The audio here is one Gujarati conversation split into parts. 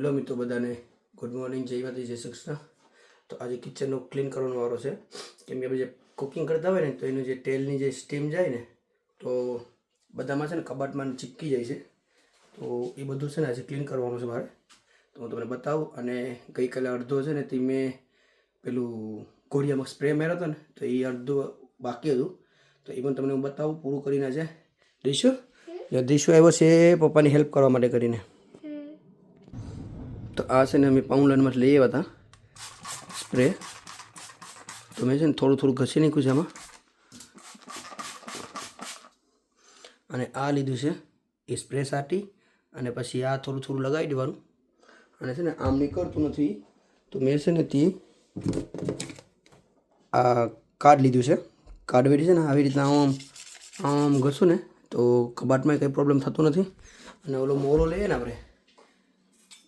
હેલો મિત્રો બધાને. ગુડ મોર્નિંગ જય માતા જય શ્રી કૃષ્ણ. તો આજે કિચનનો ક્લીન કરવાનો વારો છે. કેમ કે આપણે જે કુકિંગ કરતા હોય ને તો એનું જે તેલની જે સ્ટીમ જાય ને તો બધામાં છે ને કબાટમાં ચીપકી જાય છે. તો એ બધું છે ને આજે ક્લીન કરવાનું છે મારે તો હું તમને બતાવું અને ગઈકાલે અડધો છે ને તે મેં પેલું ઘોડિયામાં સ્પ્રે માર્યો હતો ને તો એ અડધું બાકી હતું. તો એ પણ તમને હું બતાવું પૂરું કરીને આજે. દઈશું દિશુ આવ્યો છે પપ્પાની હેલ્પ કરવા માટે કરીને. આ છે ને અમે પાઉન્ડલનમાં લઈ આવ્યા હતા. સ્પ્રે તો મેં છે ને થોડું થોડું ઘસી નાખ્યું છે આમાં. અને આ લીધું છે એ સ્પ્રે સાટી અને પછી આ થોડું થોડું લગાવી દેવાનું. અને છે ને આમ નીકળતું નથી. તો મેં છે ને તે આ કાર્ડ લીધું છે. કાર્ડ વેરી છે ને આવી રીતના આમ આમ ઘસું ને તો કબાટમાં કંઈ પ્રોબ્લેમ થતો નથી. અને ઓલો મોરો લઈએ ને આપણે.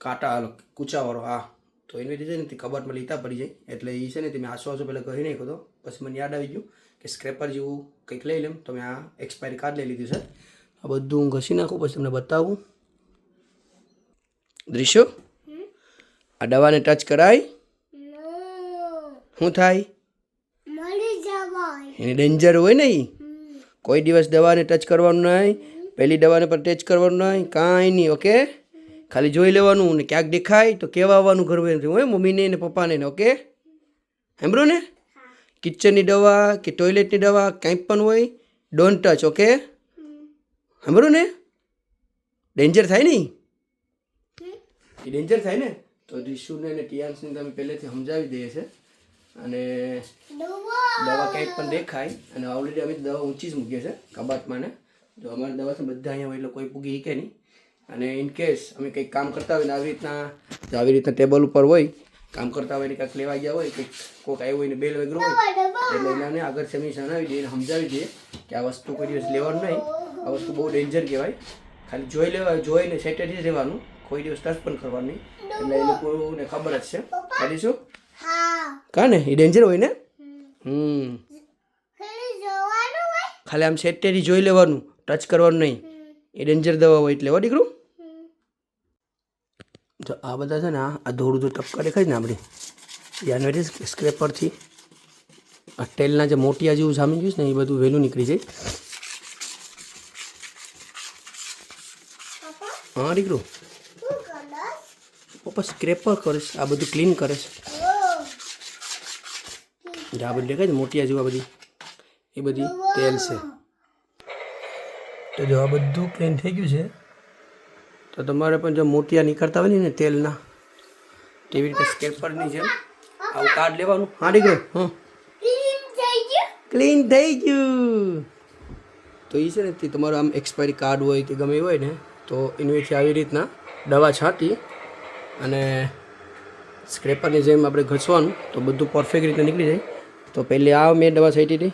કાંટા કૂચાવાળો હા. તો એની રીતે ને તે કબાટમાં લીધા પડી જાય. એટલે એ છે ને તે મેં આસો આસો પહેલાં કહી નાખ્યો હતો પછી મને યાદ આવી ગયું કે સ્ક્રેપર જેવું કંઈક લઈ લેમ તો મેં આ એક્સપાયરી કાર્ડ લઈ લીધું છે આ બધું હું ઘસી નાખું પછી તમને બતાવું. દ્રશ્યો? આ દવાને ટચ કરાય? શું થાય? એની ડેન્જર હોય ને કોઈ દિવસ દવાને ટચ કરવાનું નહીં. પહેલી દવાને પર ટચ કરવાનું નહીં. કાંઈ નહીં ઓકે ખાલી જોઈ લેવાનું ને ક્યાંક દેખાય તો કહેવા આવવાનું ઘર હોય મમ્મીને ને પપ્પાને ને ઓકે સાંભળો ને? કિચનની દવા કે ટોયલેટની દવા કંઈ પણ હોય ડોન્ટ ટચ ઓકે સાંભળો ને? ડેન્જર થાય ને એ ડેન્જર થાય ને? તો રિશુને ને ટિયાન્સને તમે પહેલેથી સમજાવી દઈએ છે. અને દવા. કંઈક પણ દેખાય અને ઓલરેડી અમે દવા ઊંચી જ મૂકીએ છે કબાટમાં ને. જો અમારી દવા છે બધા અહીંયા હોય એટલે કોઈ પૂગી શકે નહીં. અને ઇન કેસ અમે કંઈક કામ કરતા હોય ને આવી રીતના આવી રીતના ટેબલ ઉપર હોય કામ કરતા હોય ને કાંઈક લેવા ગયા હોય કંઈક કોઈક આવ્યું હોય ને બેલ વગેરે હોય એટલે એનાને આગળ સેમી જણાવી દઈએ સમજાવી દઈએ કે આ વસ્તુ કોઈ દિવસ લેવાનું નહીં. આ વસ્તુ બહુ ડેન્જર કહેવાય. ખાલી જોઈ લેવા જોઈને સેટેડ જ રહેવાનું. કોઈ દિવસ ટચ પણ કરવાનું નહીં. એટલે એ લોકોને ખબર જ છે. ખાલી શું? કાં ને એ ડેન્જર હોય ને? હમ. ખાલી આમ સેટેરી જોઈ લેવાનું ટચ કરવાનું નહીં. એ ડેન્જર દવા હોય એટલે. હો દીકરું? તો આ બધા છે ને આ ધોળું ધોળું ટપકા દેખાય છે ને આપણી? યાદ વેરી સ્ક્રેપરથી આ ટેલના જે મોટિયા જેવું સામે છે ને એ બધું વહેલું નીકળી જાય. હા દીકરું? પપ્પા સ્ક્રેપર કરીશ આ બધું ક્લીન કરીશ આ બધું દેખાય છે મોટિયા જેવું આ બધી? એ બધી તેલ છે. તો જો આ બધું ક્લીન થઈ ગયું છે. તો તમારે પણ જો મોતિયા નીકળતા હોય ને તેલના, તેવી રીતે સ્કેપરની જેમ. આવું કાર્ડ લેવાનું. હા, દીકરો, હા. ક્લીન થઈ ગયું. તો એ છે ને, તે તમારું આમ એક્સપાયરી કાર્ડ હોય કે ગમે હોય ને, તો એનીથી આવી રીતના દવા છાંટી અને સ્ક્રેપરની જેમ આપણે ઘસવાનું, તો બધું પરફેક્ટ રીતે નીકળી જાય. તો પહેલી આ મેં દવા છાંટી હતી,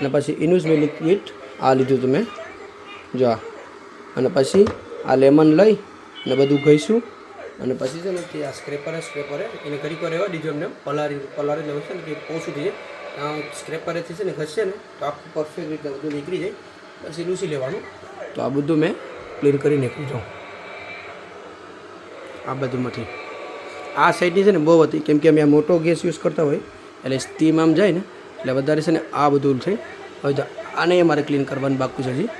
અને પછી એનું જ મેં લિક્વિડ આ લીધું હતું મેં. જો અને પછી આ લેમન લઈ અને બધું ઘઈશું. અને પછી છે ને તે આ સ્ક્રેપરે સ્ક્રેપરે, એને ઘડીક વાર દીધું એમને. પલારી પલારી લેવું છે ને કે ઓછું થઈ જાય. સ્ક્રેપરેથી છે ને ઘસશે ને, તો આખું પરફેક્ટ રીતે બધું નીકળી જાય. પછી લૂસી લેવાનું. તો આ બધું મેં ક્લીન કરી નાખ્યું છું આ બધુંમાંથી આ સાઈડની છે ને બહુ હતી, કેમ કે અમે આ મોટો ગેસ યુઝ કરતા હોય, એટલે સ્ટીમ આમ જાય ને, એટલે વધારે છે ને આ બધું થઈ હવે આને મારે ક્લીન કરવાનું બાકી છે હજી.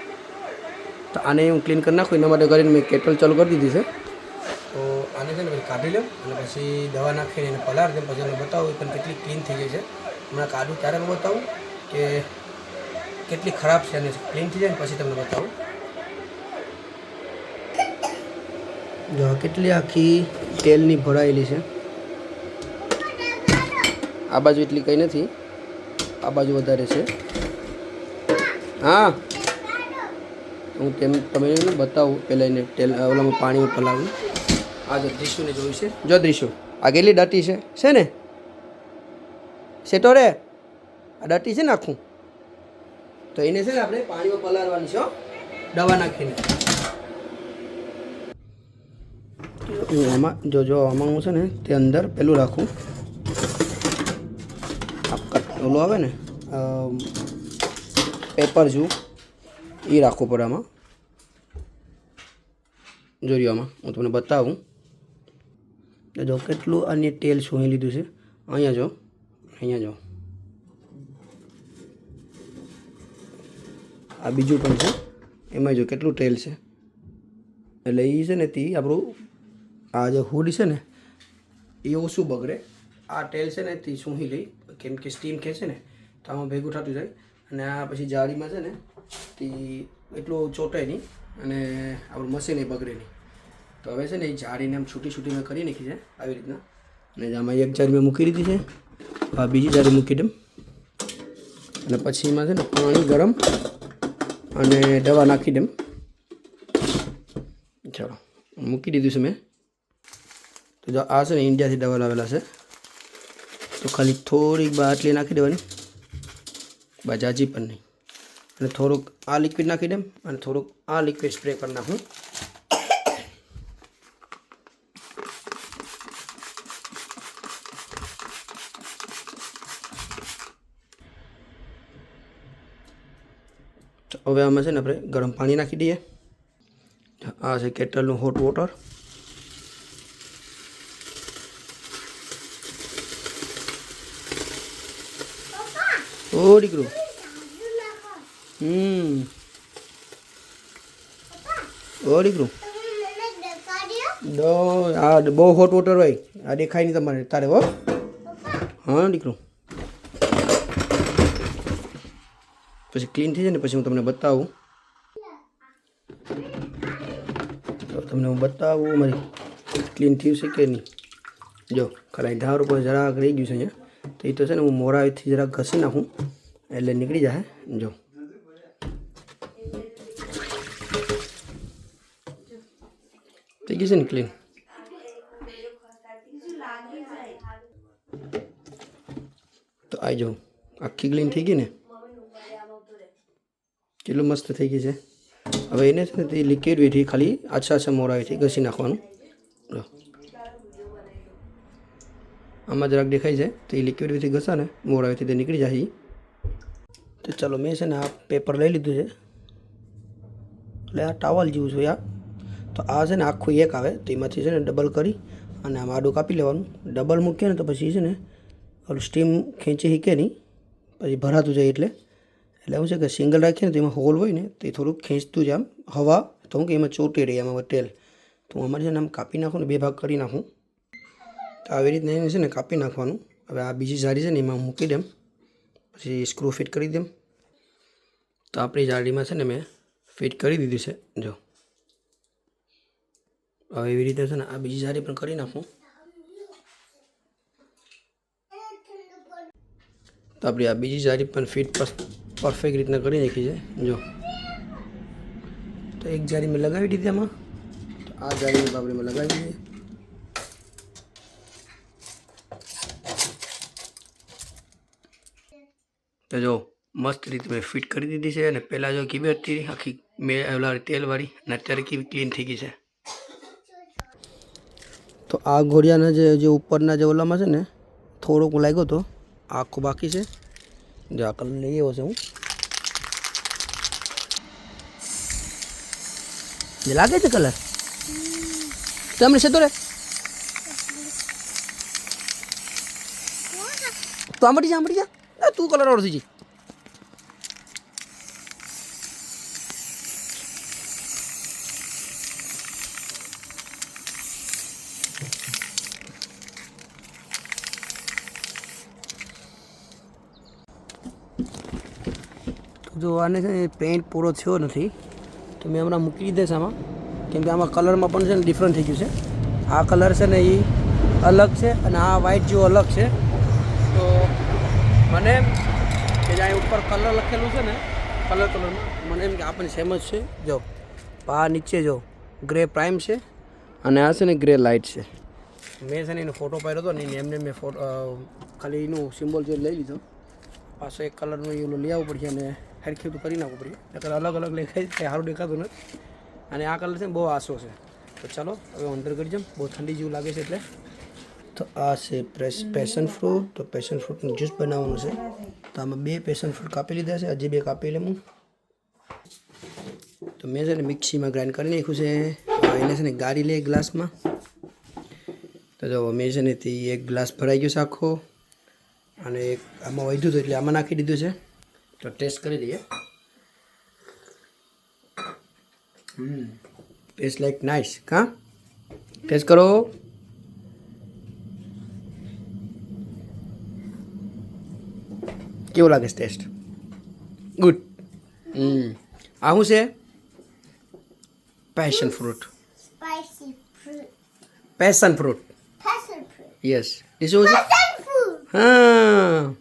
તો આને હું ક્લીન કરી નાખું, એના માટે કરીને મેં કેટલ ચાલુ કરી દીધી છે. તો આને છે ને પછી કાઢી લઉં અને પછી દવા નાખીને એને પલાર દઉં પછી એને બતાવું, પણ કેટલી ક્લીન થઈ ગઈ છે. હમણાં કાઢું ત્યારે હું બતાવું કે કેટલી ખરાબ છે અને ક્લીન થઈ જાય ને પછી તમને બતાવું. જો કેટલી આખી તેલની ભરાયેલી છે. આ બાજુ એટલી કંઈ નથી, આ બાજુ વધારે છે. હા. હું તેમ તમે બતાવું. પહેલાં એને તેલ ઓલામાં પાણી ઉપર લાવું. આ જો દ્રીશુને જોયું છે? જો દ્રીશુ આ કેટલી ડટી છે? છે ને? સેટો રે, આ ડટી છે ને આખું? તો એને છે ને આપણે પાણીમાં પલાળવાની છે દવા નાખીને. હું આમાં જો જો આમાં હું છે ને, તે અંદર પેલું રાખું. ઓલું આવે ને પેપર જેવું. એ રાખવો પડે આમાં. જોયું આમાં, હું તમને બતાવું. જો કેટલું આની તેલ સોઈ લીધું છે. અહીંયા જો અહીંયા જો. આ બીજું પણ છે. એમાં જો કેટલું તેલ છે. એટલે એ છે ને તે આપણું, આ જે હુડ છે ને એ ઓછું બગડે? આ તેલ છે ને તે સૂંહી લઈ? કેમ કે સ્ટીમ ખેંચે ને, તો આમાં ભેગું થતું જાય. અને આ પછી જાળીમાં છે ને તે એટલું ચોટે નહીં અને આપણું મશીન એ બગડે નહીં. તો હવે છે ને એ જાળીને આમ છૂટી છૂટી મેં કરી નાખી છે આવી રીતના. અને આમાં એક જાળી મેં મૂકી દીધી છે આ બીજી જાળી મૂકી દઉં. અને પછી એમાં છે ને પાણી ગરમ અને દવા નાખી દઉં. ચાલો, મૂકી દીધું છે મેં. તો જો આ છે ને ઇન્ડિયાથી દવા લાવેલા છે. તો ખાલી થોડીક બાટલી નાખી દેવાની. બજાજી પણ નહીં. અને થોડુંક આ લિક્વિડ નાખી દેમ અને થોડુંક આ લિક્વિડ સ્પ્રે કરી નાખું. હવે આમાં છે ને આપણે ગરમ પાણી નાખી દઈએ. આ છે કેટલનું હોટ વોટર ઓ દીકરું હમ. ઓ દીકરું દો આ બહુ હોટ વોટર હોય. આ દેખાય નહીં તમારે, તારે હો. હા, દીકરું. પછી ક્લીન થઈ જાય ને, પછી હું તમને બતાવું. તમને હું બતાવું મારી ક્લીન થયું છે કે નહીં. જો ખાલી ઢાર ઉપર જરાક રહી ગયું છે અહીંયા, તો એ તો છે ને હું મોરાથી જરાક ઘસી નાખું. એટલે નીકળી જાય જો. થઈ ગયું છે ને ક્લીન તો આવી જાઉં આખી ક્લીન થઈ ગઈ ને? કેટલું મસ્ત થઈ ગઈ છે. હવે એને છે ને તે લિક્વિડ વેઠી ખાલી આછા આછા મોરાવેથી ઘસી નાખવાનું. જો. આમાં જરાક દેખાય છે, તો એ લિક્વિડ વેથી ઘસા ને મોરાવેથી તે નીકળી જાય. તો ચાલો મેં છે ને આ પેપર લઈ લીધું છે. એટલે આ ટાવલ જેવું છે આ. તો આ છે ને આખું એક આવે, તો એમાંથી છે ને ડબલ કરી અને આમાં આડું કાપી લેવાનું. ડબલ મૂકીએ ને તો પછી છે ને ઓલું સ્ટીમ ખેંચી શીખે નહીં, પછી ભરાતું જાય એટલે. એટલે એવું છે કે સિંગલ રાખીએ ને તો એમાં હોલ હોય ને, તો એ થોડુંક ખેંચતું જાય આમ. હવા, તો હું કે એમાં ચોટી રહી એમાં તેલ. તો હું અમારે છે ને આમ કાપી નાખું ને બે ભાગ કરી નાખું. તો આવી રીતના એને છે ને કાપી નાખવાનું. હવે આ બીજી જાળી છે ને એમાં મૂકી દેમ પછી સ્ક્રૂ ફિટ કરી દેમ તો આપણી જાળીમાં છે ને મેં ફિટ કરી દીધી છે, જો. હવે એવી રીતે છે ને આ બીજી જાળી પણ કરી નાખું. તો આપણી આ બીજી જાળી પણ ફિટ પરફેક્ટ રીતના કરી નાખી છે, જો. તો એક જાળી મેં લગાવી દીધી આમાં. તો આ જાળીની આપણે મેં લગાવી દીધી તો જો મસ્ત રીતે મેં ફિટ કરી દીધી છે અને પહેલાં જો કીબી હતી, આખી મેં તેલવાળી અને અત્યારે કીબી ક્લીન થઈ ગઈ છે. તો આ ઘોડિયાના જે જે ઉપરના જે ઓલામાં છે ને, થોડોક લાગ્યો હતો આખો બાકી છે. જો આ કલર લઈ આવ્યો છે હું. જે લાગે છે કલર? તમને છે તો રે. તો આંબડી જા આંબડી જા. તું કલર ઓળખી થઈ જી આને છે ને પેન્ટ પૂરો થયો નથી, તો મેં હમણાં મૂકી દીધા આમાં. કેમ કે આમાં કલરમાં પણ છે ને ડિફરન્ટ થઈ ગયું છે. આ કલર છે ને એ અલગ છે અને આ વ્હાઇટ જેવો અલગ છે. તો મને એમ કે જ્યાં ઉપર કલર લખેલું છે ને કલર કલરમાં મને એમ કે આપણને સેમ જ છે. જો આ નીચે જો ગ્રે પ્રાઇમ છે અને આ છે ને ગ્રે લાઇટ છે. મેં છે ને એનો ફોટો પાડ્યો હતો ને, એને એમને મેં ફોટો ખાલી એનું સિમ્બોલ જે લઈ લીધો, પાછો એક કલરનું એ લઈ આવવું પડશે અને હરખેતું કરી નાખવું પડશે નકર અલગ અલગ દેખાય સારું દેખાતું નથી. અને આ કલર છે બહુ આસો છે. તો ચાલો, હવે અંદર કરી જમ બહુ ઠંડી જેવું લાગે છે એટલે. તો આ છે પેશન ફ્રૂટ. તો પેશન ફ્રૂટનું જ્યુસ બનાવવાનું છે. તો આમાં બે પેશન ફ્રૂટ કાપી લીધા છે. હજી બે કાપી લેવું તો મેં છે ને મિક્સીમાં ગ્રાઇન્ડ કરી નાખ્યું છે. એને છે ને ગાળી લે ગ્લાસમાં. તો જો, મેં છે ને તે એક ગ્લાસ ભરાઈ ગયો છે આખો. અને એક આમાં વધ્યું હતું એટલે આમાં નાખી દીધું છે. તો ટેસ્ટ કરી દઈએ હમ ટેસ્ટ લાઈક નાઇસ કા ટેસ્ટ કરો કેવો લાગે છે ટેસ્ટ ગુડ હમ આ શું છે passion fruit Spicy fruit. Passion fruit Passion fruit. Yes એ શું છે Passion fruit. હા